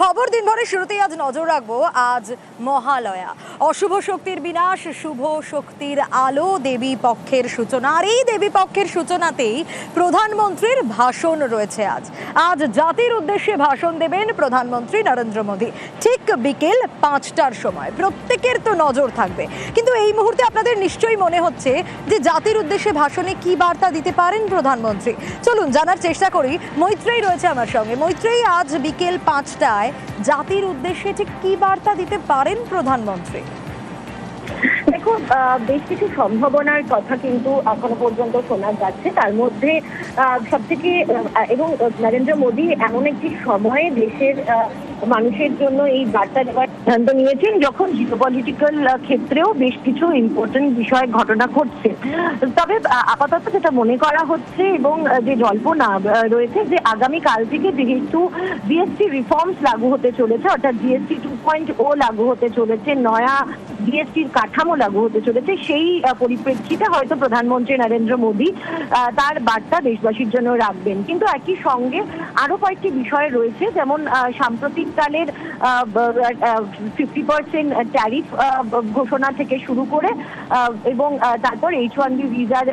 খবর দিনভরের শুরুতেই আজ নজর রাখব আজ মহালয়া। অশুভ শক্তির বিনাশ, শুভ শক্তির আলো, দেবী পক্ষের সূচনা, আর এই দেবী পক্ষের সূচনাতেই প্রধানমন্ত্রীর ভাষণ রয়েছে আজ। আজ জাতির উদ্দেশ্যে ভাষণ দেবেন প্রধানমন্ত্রী নরেন্দ্র মোদী। ঠিক বিকেল পাঁচটার সময় প্রত্যেকের তো নজর থাকবে। কিন্তু এই মুহূর্তে আপনাদের নিশ্চয়ই মনে হচ্ছে যে জাতির উদ্দেশ্যে ভাষণে কি বার্তা দিতে পারেন প্রধানমন্ত্রী? চলুন জানার চেষ্টা করি। মৈত্রেই রয়েছে আমার সঙ্গে। মৈত্রেই আজ বিকেল পাঁচটায় জাতির উদ্দেশ্যে ঠিক কি বার্তা দিতে পারেন প্রধানমন্ত্রী? দেখো বেশ কিছু সম্ভাবনার কথা কিন্তু এখনও পর্যন্ত শোনা যাচ্ছে। তার মধ্যে সব থেকে এবং নরেন্দ্র মোদী এমন একটি সময়ে দেশের মানুষের জন্য এই বার্তা দেওয়ার সিদ্ধান্ত নিয়েছেন যখন জিওপলিটিক্যাল ক্ষেত্রেও বেশ কিছু ইম্পর্টেন্ট বিষয় ঘটনা ঘটছে। তবে আপাতত যেটা মনে করা হচ্ছে এবং যে জল্পনা রয়েছে যে আগামী কাল থেকে যেহেতু জিএসটি রিফর্মস লাগু হতে চলেছে, অর্থাৎ জিএসটি টু পয়েন্ট ও লাগু হতে চলেছে, নয়া জিএসটির কাঠামো লাগু হতে চলেছে, সেই পরিপ্রেক্ষিতে হয়তো প্রধানমন্ত্রী নরেন্দ্র মোদী তার বার্তা দেশবাসীর জন্য রাখবেন। কিন্তু একই সঙ্গে আরও কয়েকটি বিষয় রয়েছে, যেমন সাম্প্রতিককালের ফিফটি পার্সেন্ট ট্যারিফ ঘোষণা থেকে শুরু করে এবং তারপর এইচ ওয়ান বি ভিসার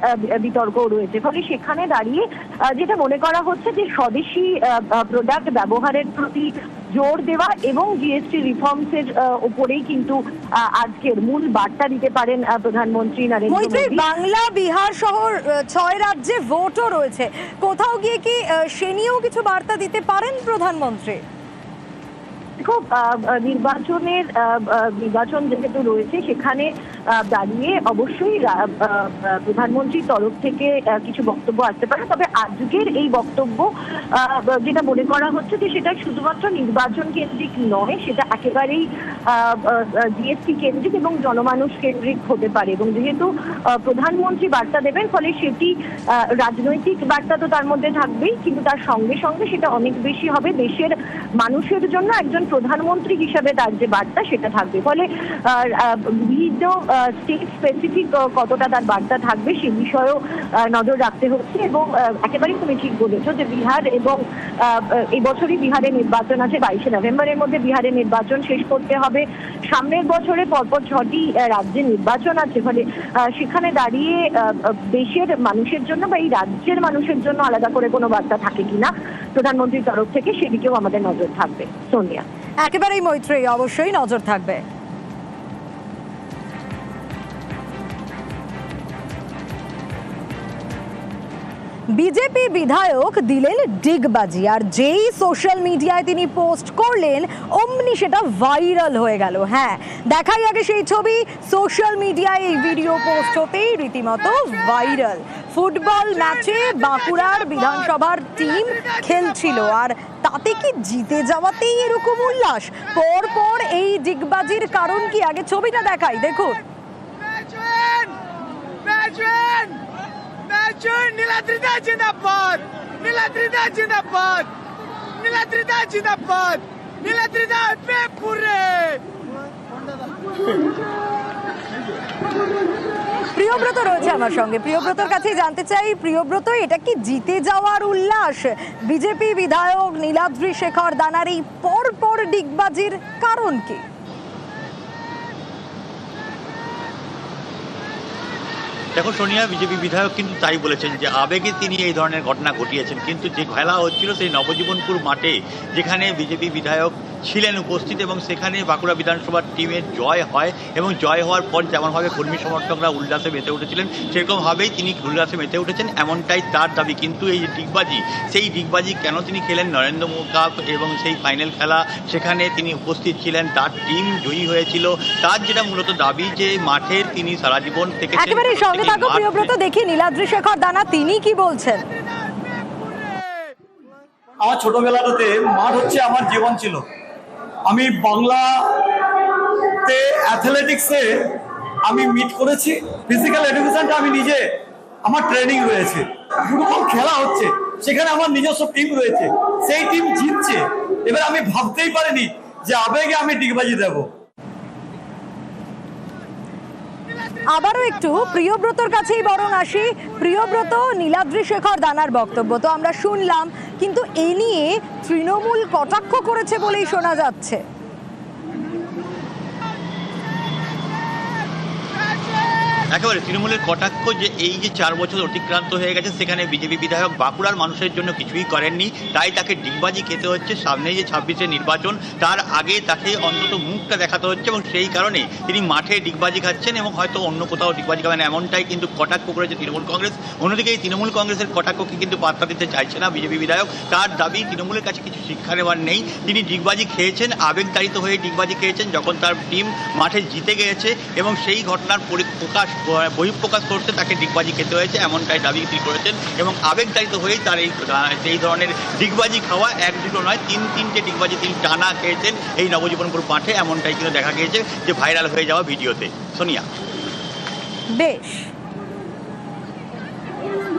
বিতর্ক রয়েছে। ফলে সেখানে দাঁড়িয়ে যেটা মনে করা হচ্ছে যে স্বদেশি প্রোডাক্ট ব্যবহারের প্রতি জোর দেওয়া এবং জিএসটি রিফর্মস এর উপরেই কিন্তু আজকের মূল বার্তা দিতে পারেন প্রধানমন্ত্রী নরেন্দ্র মোদী। বাংলা, বিহার সহ ছয় রাজ্যে ভোটও রয়েছে। কোথাও গিয়ে কি সে নিয়েও কিছু বার্তা দিতে পারেন প্রধানমন্ত্রী? দেখো নির্বাচনের নির্বাচন যেহেতু রয়েছে, সেখানে দাঁড়িয়ে অবশ্যই প্রধানমন্ত্রীর তরফ থেকে কিছু বক্তব্য আসতে পারে। তবে আজকের এই বক্তব্য যেটা মনে করা হচ্ছে যে সেটা শুধুমাত্র নির্বাচন কেন্দ্রিক নয়, সেটা একেবারেই জিএসটি কেন্দ্রিক এবং জনমানুষ কেন্দ্রিক হতে পারে এবং যেহেতু প্রধানমন্ত্রী বার্তা দেবেন, ফলে সেটি রাজনৈতিক বার্তা তো তার মধ্যে থাকবেই, কিন্তু তার সঙ্গে সঙ্গে সেটা অনেক বেশি হবে। দেশের মানুষের জন্য একজন প্রধানমন্ত্রী হিসাবে তার যে বার্তা সেটা থাকবে। ফলে বিবিধ স্টেট স্পেসিফিক কতটা তার বার্তা থাকবে সে বিষয়েও নজর রাখতে হচ্ছে এবং একেবারেই তুমি ঠিক বলেছ যে বিহার এবং আহ, এই বছরই বিহারে নির্বাচন আছে বাইশে নভেম্বরের মধ্যে বিহারে নির্বাচন শেষ করতে হবে। সামনের বছরে পরপর ছটি রাজ্যে নির্বাচন আছে। ফলে সেখানে দাঁড়িয়ে দেশের মানুষের জন্য বা এই রাজ্যের মানুষের জন্য আলাদা করে কোনো বার্তা থাকে কিনা প্রধানমন্ত্রীর তরফ থেকে সেদিকেও আমাদের নজর থাকবে। সোনিয়া। একেবারেই মৈত্রী অবশ্যই নজর থাকবে। বিজেপি বিধায়ক দিলেন ডিগবাজি, আর যেই সোশ্যাল মিডিয়ায় তিনি পোস্ট করলেন, অমনি সেটা ভাইরাল হয়ে গেল। হ্যাঁ দেখাই আগে সেই ছবি। সোশ্যাল মিডিয়ায় এই ভিডিও পোস্ট হতেই রীতিমতো ভাইরাল ফুটবল ম্যাচে বাঁকুড়ার বিধানসভার টিম খেলছিল, আর তাতে কি জিতে যাওয়াতেই এরকম উল্লাস? পর পর এই ডিগবাজির কারণ কি? আগে ছবিটা দেখাই, দেখুন। Imagine! নীলাদ্রিদা জিন্দাবাদ নীলাদ্রিদা জিন্দাবাদ নীলাদ্রিদা জিন্দাবাদ নীলাদ্রিদা পেপুরে প্রিয়ব্রত রয়েছে আমার সঙ্গে। প্রিয়ব্রতর কাছেই জানতে চাই প্রিয়ব্রত এটা কি জিতে যাওয়ার উল্লাস? বিজেপি বিধায়ক নীলাদ্রি শেখর দানার এই পর পর ডিগবাজির কারণ কি? দেখো সোনিয়া, বিজেপি বিধায়ক কিন্তু তাই বলেছেন যে আবেগে তিনি এই ধরনের ঘটনা ঘটিয়েছেন। কিন্তু যে খেলা হচ্ছিল সেই নবজীবনপুর মাঠে, যেখানে বিজেপি বিধায়ক ছিলেন উপস্থিত এবং সেখানে বাঁকুড়া বিধানসভার টিমের জয় হয় এবং জয় হওয়ার পর যেমনভাবে কর্মী সমর্থকরা উল্লাসে মেতে উঠেছিলেন সেরকমভাবেই তিনি উল্লাসে মেতে উঠেছেন এমনটাই তার দাবি। কিন্তু এই যে ডিগবাজি সেই ডিগবাজি কেন তিনি খেলেন? নরেন্দ্র কাপ এবং সেই ফাইনাল খেলা সেখানে তিনি উপস্থিত ছিলেন তার টিম জয়ী হয়েছিল। তার যেটা মূলত দাবি যে মাঠের তিনি সারা জীবন থেকে একেবারে সঙ্গে থাকো প্রিয়ব্রত দেখি নীলাদ্রি শেখর দানা তিনি কি বলছেন? আমার ছোটবেলাটাতে মাঠ হচ্ছে আমার জীবন ছিল। আমি বাংলাতে অ্যাথলেটিক্সে আমি মিট করেছি। ফিজিক্যাল এডুকেশনটা আমি নিজে, আমার ট্রেনিং রয়েছে। ফুটবল খেলা হচ্ছে, সেখানে আমার নিজস্ব টিম রয়েছে। সেই টিম জিতছে। এবার আমি ভাবতেই পারিনি যে আবেগে আমি ডিগবাজি দেবো। আবারও একটু প্রিয়ব্রতর কাছেই বরং আসি। প্রিয়ব্রত, নীলাদ্রি শেখর দানার বক্তব্য। তো আমরা শুনলাম, কিন্তু এ নিয়ে তৃণমূল কটাক্ষ করেছে বলেই শোনা যাচ্ছে। একেবারে তৃণমূলের কটাক্ষ যে এই যে চার বছর অতিক্রান্ত হয়ে গেছে, সেখানে বিজেপি বিধায়ক বাঁকুড়ার মানুষের জন্য কিছুই করেননি। তাই তাকে ডিগবাজি খেতে হচ্ছে। সামনে যে ছাব্বিশে নির্বাচন, তার আগে তাকে অন্তত মুখটা দেখাতে হচ্ছে এবং সেই কারণে তিনি মাঠে ডিগবাজি খাচ্ছেন এবং হয়তো অন্য কোথাও ডিগবাজি খাবেন এমনটাই কিন্তু কটাক্ষ করেছে তৃণমূল কংগ্রেস। অন্যদিকে এই তৃণমূল কংগ্রেসের কটাক্ষকে কিন্তু পাত্তা দিতে চাইছে না বিজেপি বিধায়ক। তার দাবি, তৃণমূলের কাছে কিছু শিক্ষা নেওয়ার নেই। তিনি ডিগবাজি খেয়েছেন, আবেগতাড়িত হয়ে ডিগবাজি খেয়েছেন যখন তার টিম মাঠে জিতে গিয়েছে এবং সেই ঘটনার পরিপ্রকাশ বহিঃপ্রকাশ করতে তাকে ডিগবাজি খেতে হয়েছে এমনটাই দাবি তিনি করেছেন এবং আবেগতাড়িত হয়েই তার এই এই ধরনের ডিগবাজি খাওয়া এক দুটো নয় তিন তিনটে ডিগবাজি তিনি টানা খেয়েছেন এই নবজীবনপুর মাঠে এমনটাই কিন্তু দেখা গিয়েছে যে ভাইরাল হয়ে যাওয়া ভিডিওতে। সোনিয়া। বেশ।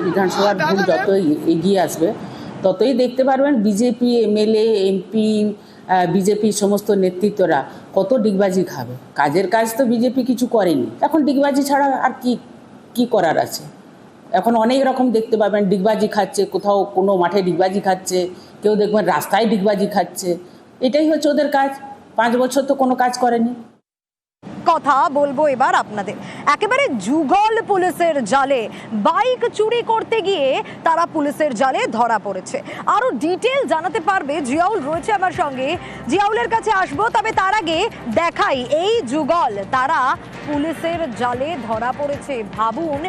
বিধানসভার ভোট যত এগিয়ে আসবে ততই দেখতে পারবেন বিজেপি এমএলএ এমপি বিজেপির সমস্ত নেতৃত্বরা কত ডিগবাজি খাবে? কাজের কাজ তো বিজেপি কিছু করেনি। এখন ডিগবাজি ছাড়া আর কি কি করার আছে? এখন অনেক রকম দেখতে পাবেন, ডিগবাজি খাচ্ছে, কোথাও কোনো মাঠে ডিগবাজি খাচ্ছে, কেউ দেখবেন রাস্তায় ডিগবাজি খাচ্ছে। এটাই হচ্ছে ওদের কাজ। পাঁচ বছর তো কোনো কাজ করেনি। কথা বলব এবার আপনাদের। একেবারে যুগল পুলিশের জালে বাইক চুরি করতে গিয়ে তারা পুলিশের জালে ধরা পড়েছে। আরও ডিটেল জানাতে পারবে জিয়াউল রয়েছে আমার সঙ্গে। জিয়াউলের কাছে আসব, তবে তার আগে দেখাই এই যুগল। তারা পুলিশের জালে ধরা পড়েছে। ভাবুন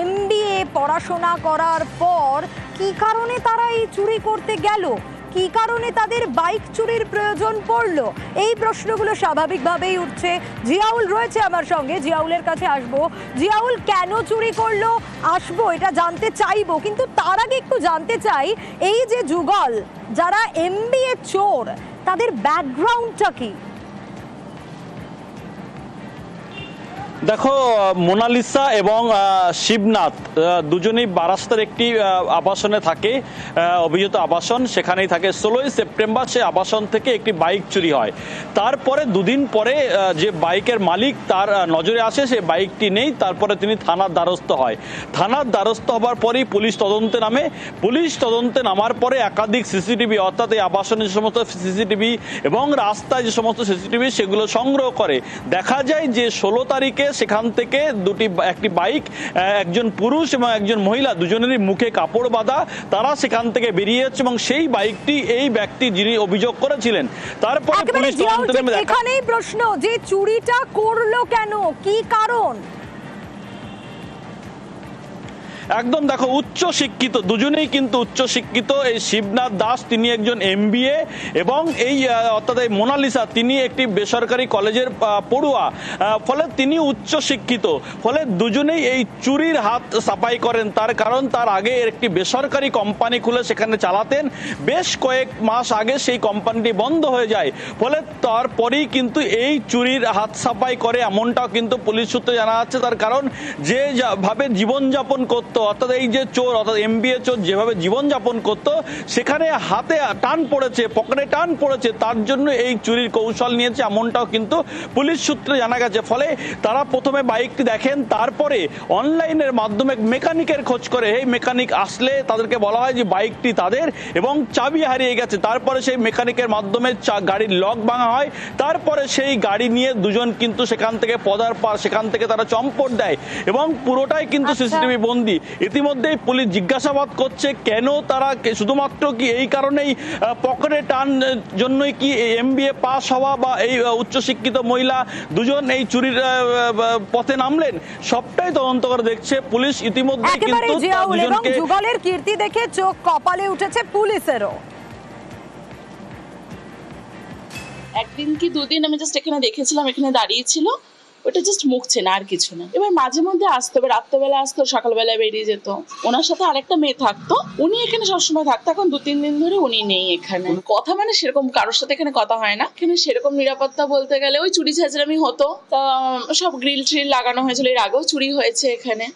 এমবিএ পড়াশোনা করার পর কি কারণে তারা এই চুরি করতে গেল? কি কারণে তাদের বাইক চুরির প্রয়োজন পড়ল? এই প্রশ্নগুলো স্বাভাবিকভাবেই উঠছে। জিয়াউল রয়েছে আমার সঙ্গে। জিয়াউলের কাছে আসব। জিয়াউল, কেন চুরি করল? আসব, এটা জানতে চাইব। কিন্তু তার আগে একটু জানতে চাই, এই যে যুগল, যারা এমবিএ চোর, তাদের ব্যাকগ্রাউন্ডটা কি? দেখো, মোনালিসা এবং শিবনাথ দুজনেই বারাস্তার একটি আবাসনে থাকে অভিযুক্ত আবাসন, সেখানেই থাকে। ষোলোই সেপ্টেম্বর সে আবাসন থেকে একটি বাইক চুরি হয়। তারপরে দুদিন পরে যে বাইকের মালিক তার নজরে আসে, সে বাইকটি নেই, তারপরে তিনি থানার দ্বারস্থ হয়। থানার দ্বারস্থ হবার পরেই পুলিশ তদন্তে নামে। পুলিশ তদন্তে নামার পরে একাধিক সিসিটিভি, অর্থাৎ এই আবাসনের যে সমস্ত সিসিটিভি এবং রাস্তায় যে সমস্ত সিসিটিভি, সেগুলো সংগ্রহ করে। দেখা যায় যে ষোলো তারিখে সেখান থেকে দুটি একটি বাইক একজন পুরুষ এবং একজন মহিলা দুজনেরই মুখে কাপড় বাঁধা তারা সেখান থেকে বেরিয়ে যাচ্ছে এবং সেই বাইকটি এই ব্যক্তি যিনি অভিযোগ করেছিলেন তারপরে পুলিশ এখানেই প্রশ্ন যে চুরিটা করল কেন? কি কারণ? একদম দেখো, উচ্চ শিক্ষিত, দুজনেই কিন্তু উচ্চ শিক্ষিত। এই শিবনাথ দাস, তিনি একজন এমবিএ এবং এই অর্থাৎ এই মোনালিসা, তিনি একটি বেসরকারি কলেজের পড়ুয়া। ফলে তিনি উচ্চ শিক্ষিত। ফলে দুজনেই এই চুরির হাত সাফাই করেন। তার কারণ, তার আগে একটি বেসরকারি কোম্পানি খুলে সেখানে চালাতেন। বেশ কয়েক মাস আগে সেই কোম্পানিটি বন্ধ হয়ে যায়। ফলে তারপরেই কিন্তু এই চুরির হাত সাফাই করে, এমনটাও কিন্তু পুলিশ সূত্রে জানা যাচ্ছে। তার কারণ যা- ভাবে জীবনযাপন করতো অর্থাৎ এই যে চোর অর্থাৎ এমবিএ চোর যেভাবে জীবনযাপন করতো সেখানে হাতে টান পড়েছে পকেটে টান পড়েছে তার জন্য এই চুরির কৌশল নিয়েছে এমনটাও কিন্তু পুলিশ সূত্রে জানা গেছে। ফলে তারা প্রথমে বাইকটি দেখেন তারপরে অনলাইনের মাধ্যমে মেকানিকের খোঁজ করে এই মেকানিক আসলে? তাদেরকে বলা হয় যে বাইকটি তাদের। এবং চাবি হারিয়ে গেছে। তারপরে সেই মেকানিকের মাধ্যমে চা- গাড়ির লক ভাঙা হয়। তারপরে সেই গাড়ি নিয়ে দুজন কিন্তু সেখান থেকে পদার পার সেখান থেকে তারা চম্পট দেয় এবং পুরোটাই কিন্তু আচ্ছা। সিসিটিভি বন্দি। ইতিমধ্যেই পুলিশ জিজ্ঞাসাবাদ করছে কেন তারা শুধুমাত্র কি এই কারণেই পকেটে টান জন্যই কি এমবিএ পাস হওয়া বা এই উচ্চশিক্ষিত মহিলা দুজন এই চুরির পথে নামলেন? সবটাই তদন্ত করে দেখছে পুলিশ ইতিমধ্যে কিন্তু দুজনকে যুগলের কীর্তি দেখে চোখ কপালে উঠেছে পুলিশেরও। একদিন কি দুদিন আমি জাস্ট এখানে দেখেছিলাম এখানে দাঁড়িয়ে ছিল। ওটা জাস্ট মুখ চেনা আর কিছু না। এবার মাঝে মধ্যে আসতো, এবার রাত্রেবেলা আসতো সকালবেলা বেরিয়ে যেত। ওনার সাথে আরেকটা মেয়ে থাকতো, উনি এখানে সবসময় থাকতো, এখন দু, তিন দিন ধরে উনি নেই এখানে। কথা মানে সেরকম কারোর সাথে এখানে কথা হয় না। এখানে সেরকম নিরাপত্তা বলতে গেলে ওই চুরি ছেঁচড়ামি হতো। তা, সব গ্রিল ট্রিল লাগানো হয়েছিল, এর আগেও চুরি হয়েছে এখানে।